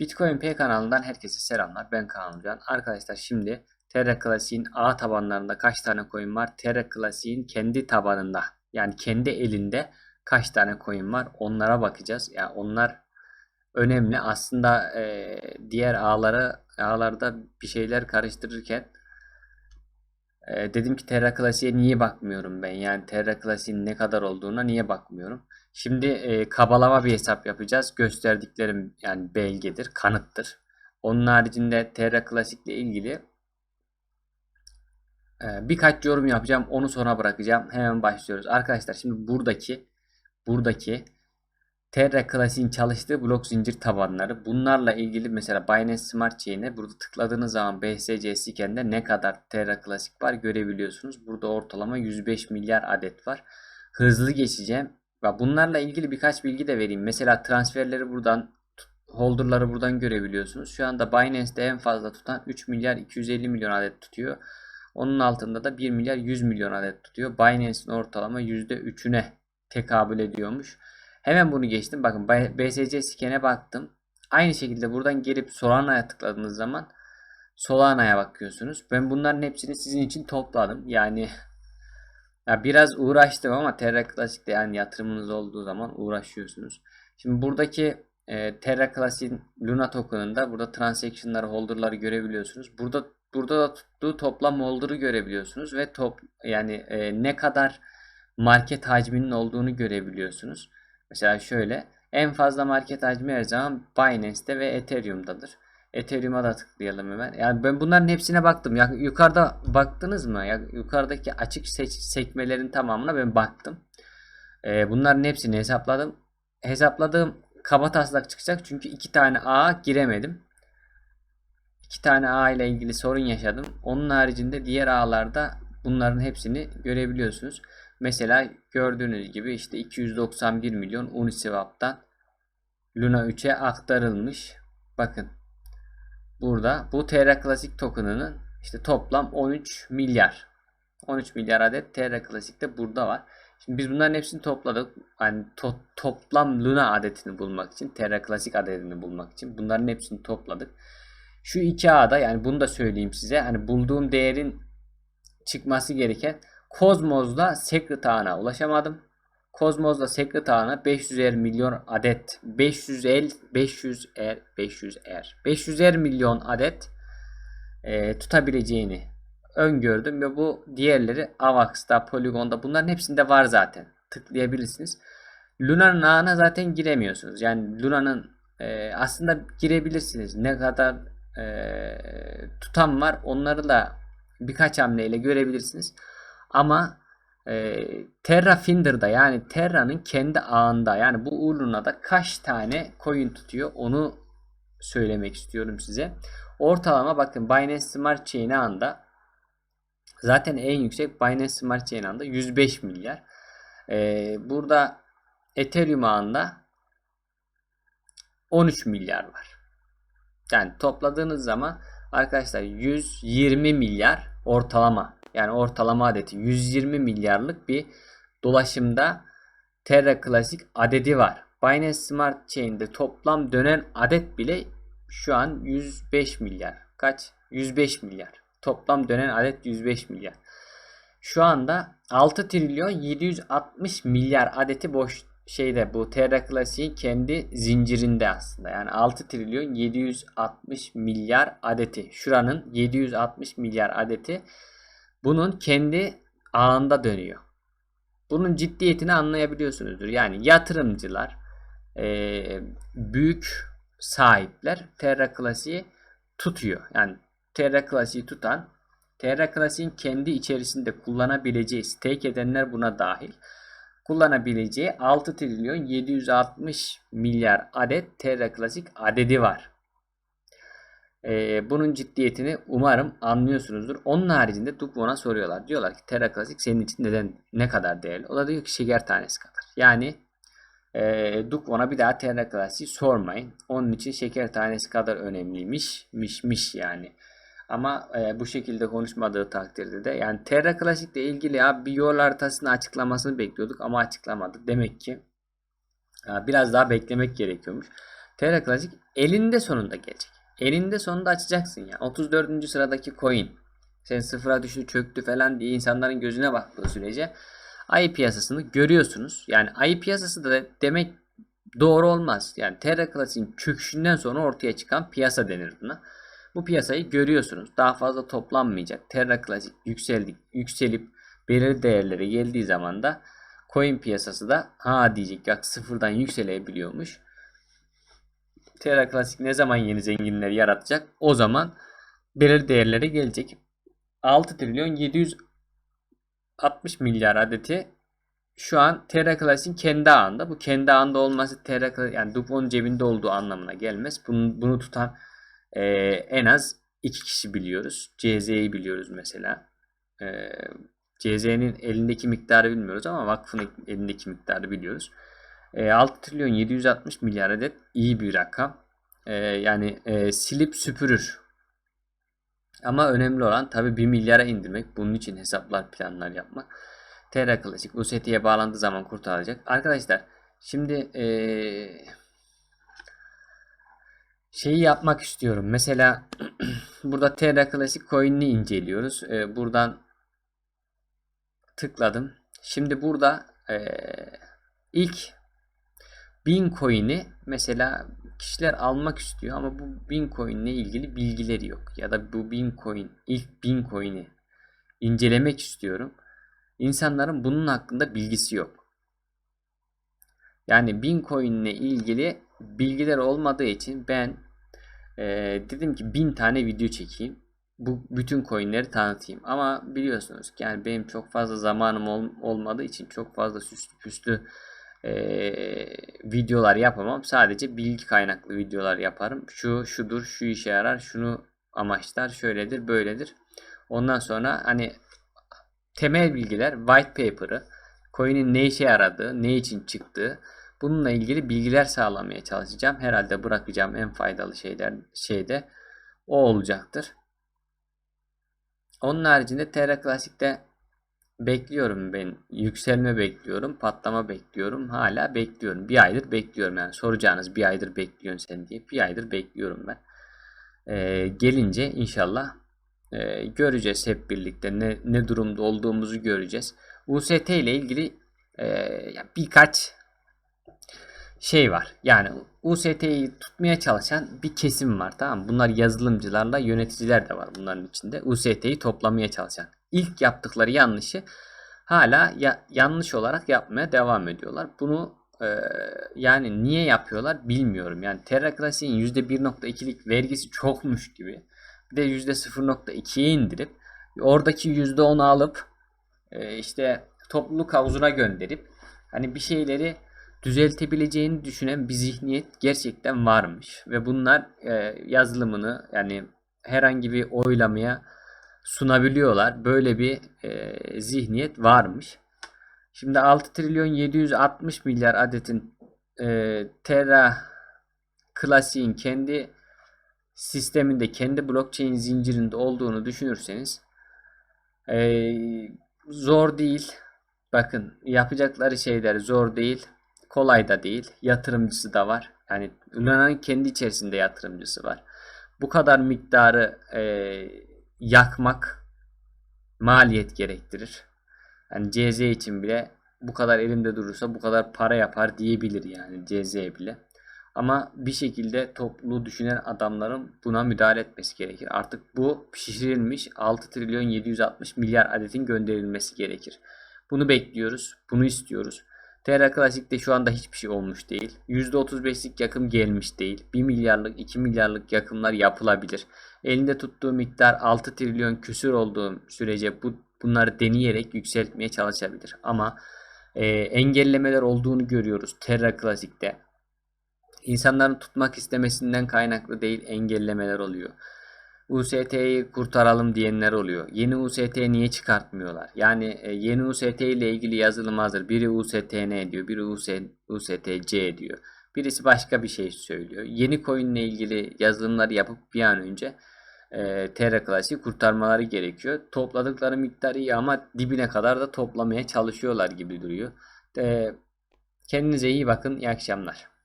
Bitcoin P kanalından herkese selamlar. Ben Kaan. Arkadaşlar şimdi Terra Classic'in A tabanlarında kaç tane coin var? Terra Classic'in kendi tabanında yani kendi elinde kaç tane coin var? Onlara bakacağız. Yani onlar önemli. Aslında e, diğer ağlara ağlarda bir şeyler karıştırırken e, dedim ki Terra Classic'e niye bakmıyorum ben? Yani Terra Classic'in ne kadar olduğuna niye bakmıyorum? Şimdi e, kabalama bir hesap yapacağız. Gösterdiklerim yani belgedir, kanıttır. Onun haricinde Terra Classic ile ilgili e, birkaç yorum yapacağım. Onu sonra bırakacağım. Hemen başlıyoruz. Arkadaşlar şimdi buradaki buradaki Terra Classic'in çalıştığı blok zincir tabanları. Bunlarla ilgili mesela Binance Smart Chain'e burada tıkladığınız zaman BSC Scan'de ne kadar Terra Classic var görebiliyorsunuz. Burada ortalama 105 milyar adet var. Hızlı geçeceğim. Ve bunlarla ilgili birkaç bilgi de vereyim. Mesela transferleri buradan holder'ları buradan görebiliyorsunuz. Şu anda Binance'de en fazla tutan 3 milyar 250 milyon adet tutuyor. Onun altında da 1 milyar 100 milyon adet tutuyor. Binance'in ortalama %3'üne tekabül ediyormuş. Hemen bunu geçtim. Bakın BSC scan'e baktım. Aynı şekilde buradan gelip Solana'ya tıkladığınız zaman Solana'ya bakıyorsunuz. Ben bunların hepsini sizin için topladım. Yani ya biraz uğraştım ama Terra Classic'te yani yatırımınız olduğu zaman uğraşıyorsunuz. Şimdi buradaki e, Terra Classic'in Luna token'ında burada transaction'ları, holder'ları görebiliyorsunuz. Burada burada da tuttuğu toplam holder'ı görebiliyorsunuz ve top yani e, ne kadar market hacminin olduğunu görebiliyorsunuz. Mesela şöyle en fazla market hacmi her zaman Binance'te ve Ethereum'dadır. Ethereum'a da tıklayalım hemen. Yani ben bunların hepsine baktım. Ya yukarıda baktınız mı? Ya yukarıdaki açık seç sekmelerin tamamına ben baktım. Ee, bunların hepsini hesapladım. Hesapladığım kaba taslak çıkacak çünkü iki tane A giremedim. İki tane A ile ilgili sorun yaşadım. Onun haricinde diğer A'larda bunların hepsini görebiliyorsunuz. Mesela gördüğünüz gibi işte 291 milyon Uniswap'tan Luna 3'e aktarılmış. Bakın burada bu Terra Classic token'ının işte toplam 13 milyar. 13 milyar adet Terra Classic de burada var. Şimdi biz bunların hepsini topladık. Yani to toplam Luna adetini bulmak için, Terra Classic adetini bulmak için bunların hepsini topladık. Şu iki A'da yani bunu da söyleyeyim size. Hani bulduğum değerin çıkması gereken Kozmos'da Secret ağına ulaşamadım. Kozmos'da Secret ağına 500 milyon adet 500 el 500 er 500 er 500 er milyon adet e, tutabileceğini öngördüm ve bu diğerleri Avax'ta, Polygon'da bunların hepsinde var zaten. Tıklayabilirsiniz. Luna'nın ağına zaten giremiyorsunuz. Yani Luna'nın e, aslında girebilirsiniz. Ne kadar e, tutan var onları da birkaç hamleyle görebilirsiniz. Ama e, Terra Finder'da yani Terra'nın kendi ağında yani bu Uluna'da kaç tane coin tutuyor onu söylemek istiyorum size. Ortalama bakın Binance Smart Chain ağında zaten en yüksek Binance Smart Chain ağında 105 milyar. E, burada Ethereum ağında 13 milyar var. Yani topladığınız zaman arkadaşlar 120 milyar ortalama yani ortalama adeti 120 milyarlık bir dolaşımda Terra Classic adedi var. Binance Smart Chain'de toplam dönen adet bile şu an 105 milyar. Kaç? 105 milyar. Toplam dönen adet 105 milyar. Şu anda 6 trilyon 760 milyar adeti boş şeyde bu Terra Classic'in kendi zincirinde aslında. Yani 6 trilyon 760 milyar adeti. Şuranın 760 milyar adeti bunun kendi ağında dönüyor. Bunun ciddiyetini anlayabiliyorsunuzdur. Yani yatırımcılar, e, büyük sahipler Terra Classic'i tutuyor. Yani Terra Classic'i tutan, Terra Classic'in kendi içerisinde kullanabileceği, stake edenler buna dahil, kullanabileceği 6 trilyon 760 milyar adet Terra Classic adedi var. Ee, bunun ciddiyetini umarım anlıyorsunuzdur. Onun haricinde Dukvon'a soruyorlar. Diyorlar ki Terra Classic senin için neden ne kadar değerli? O da diyor ki şeker tanesi kadar. Yani e, Dukvon'a bir daha Terra Classic sormayın. Onun için şeker tanesi kadar önemliymiş. Mişmiş yani. Ama e, bu şekilde konuşmadığı takdirde de yani Terra Classic ile ilgili ya bir yol haritasını açıklamasını bekliyorduk ama açıklamadı. Demek ki ya, biraz daha beklemek gerekiyormuş. Terra Classic elinde sonunda gelecek. Elinde sonunda açacaksın ya. 34. sıradaki coin. Sen sıfıra düştü çöktü falan diye insanların gözüne baktığı sürece ayı piyasasını görüyorsunuz. Yani ayı piyasası da demek doğru olmaz. Yani Terra Classic'in çöküşünden sonra ortaya çıkan piyasa denir buna. Bu piyasayı görüyorsunuz. Daha fazla toplanmayacak. Terra Classic yükseldi, yükselip belirli değerlere geldiği zaman da coin piyasası da ha diyecek ya sıfırdan yükselebiliyormuş. Terra Classic ne zaman yeni zenginler yaratacak? O zaman belirli değerlere gelecek. 6 trilyon 760 milyar adeti şu an Terra Classic'in kendi ağında. Bu kendi ağında olması Terra Classic yani Dupon'un cebinde olduğu anlamına gelmez. Bunu, bunu tutan e, en az iki kişi biliyoruz. CZ'yi biliyoruz mesela. E, CZ'nin elindeki miktarı bilmiyoruz ama vakfın elindeki miktarı biliyoruz. E, 6 trilyon 760 milyar adet iyi bir rakam. E, yani e, silip süpürür. Ama önemli olan tabi 1 milyara indirmek. Bunun için hesaplar planlar yapmak. Terra Classic UST'ye bağlandığı zaman kurtaracak. Arkadaşlar şimdi ee, şeyi yapmak istiyorum. Mesela burada Terra Classic coin'ini inceliyoruz. E, buradan tıkladım. Şimdi burada e, ilk 1000 coin'i mesela kişiler almak istiyor ama bu 1000 coin ile ilgili bilgileri yok. Ya da bu 1000 coin ilk 1000 coin'i incelemek istiyorum. İnsanların bunun hakkında bilgisi yok. Yani 1000 coin ile ilgili bilgiler olmadığı için ben e, dedim ki 1000 tane video çekeyim. Bu bütün coinleri tanıtayım. Ama biliyorsunuz ki yani benim çok fazla zamanım ol, olmadığı için çok fazla süslü püslü e, videolar yapamam. Sadece bilgi kaynaklı videolar yaparım. Şu şudur, şu işe yarar, şunu amaçlar, şöyledir, böyledir. Ondan sonra hani temel bilgiler, white paper'ı, coin'in ne işe yaradığı, ne için çıktığı, bununla ilgili bilgiler sağlamaya çalışacağım. Herhalde bırakacağım en faydalı şeyler şeyde o olacaktır. Onun haricinde Terra Classic'te bekliyorum ben. Yükselme bekliyorum. Patlama bekliyorum. Hala bekliyorum. Bir aydır bekliyorum yani. Soracağınız bir aydır bekliyorsun sen diye. Bir aydır bekliyorum ben. Ee, gelince inşallah e, göreceğiz hep birlikte. Ne, ne durumda olduğumuzu göreceğiz. UST ile ilgili e, birkaç şey var. Yani UST'yi tutmaya çalışan bir kesim var. Tamam? Bunlar yazılımcılarla yöneticiler de var bunların içinde. UST'yi toplamaya çalışan. İlk yaptıkları yanlışı hala ya, yanlış olarak yapmaya devam ediyorlar. Bunu e, yani niye yapıyorlar bilmiyorum. Yani Terra Classic'in %1.2'lik vergisi çokmuş gibi. Bir de %0.2'ye indirip oradaki %10'u alıp e, işte topluluk havuzuna gönderip hani bir şeyleri düzeltebileceğini düşünen bir zihniyet gerçekten varmış. Ve bunlar e, yazılımını yani herhangi bir oylamaya sunabiliyorlar. Böyle bir e, zihniyet varmış. Şimdi 6 trilyon 760 milyar adetin e, Terra klasiğin kendi sisteminde, kendi blockchain zincirinde olduğunu düşünürseniz e, zor değil. Bakın yapacakları şeyler zor değil. Kolay da değil. Yatırımcısı da var. Yani Luna'nın kendi içerisinde yatırımcısı var. Bu kadar miktarı e, yakmak maliyet gerektirir. Yani CZ için bile bu kadar elimde durursa bu kadar para yapar diyebilir yani CZ bile. Ama bir şekilde topluluğu düşünen adamların buna müdahale etmesi gerekir. Artık bu şişirilmiş 6 trilyon 760 milyar adetin gönderilmesi gerekir. Bunu bekliyoruz. Bunu istiyoruz. Terra Classic'te şu anda hiçbir şey olmuş değil. %35'lik yakım gelmiş değil. 1 milyarlık 2 milyarlık yakımlar yapılabilir. Elinde tuttuğu miktar 6 trilyon küsür olduğu sürece bu bunları deneyerek yükseltmeye çalışabilir. Ama e, engellemeler olduğunu görüyoruz Terra Classic'te. İnsanların tutmak istemesinden kaynaklı değil engellemeler oluyor. UST'yi kurtaralım diyenler oluyor. Yeni UST niye çıkartmıyorlar? Yani e, yeni UST ile ilgili yazılım hazır. Biri USTN diyor, biri USTC diyor. Birisi başka bir şey söylüyor. Yeni coin ile ilgili yazılımları yapıp bir an önce e, Terra Classic'i kurtarmaları gerekiyor. Topladıkları miktar iyi ama dibine kadar da toplamaya çalışıyorlar gibi duruyor. E, kendinize iyi bakın. İyi akşamlar.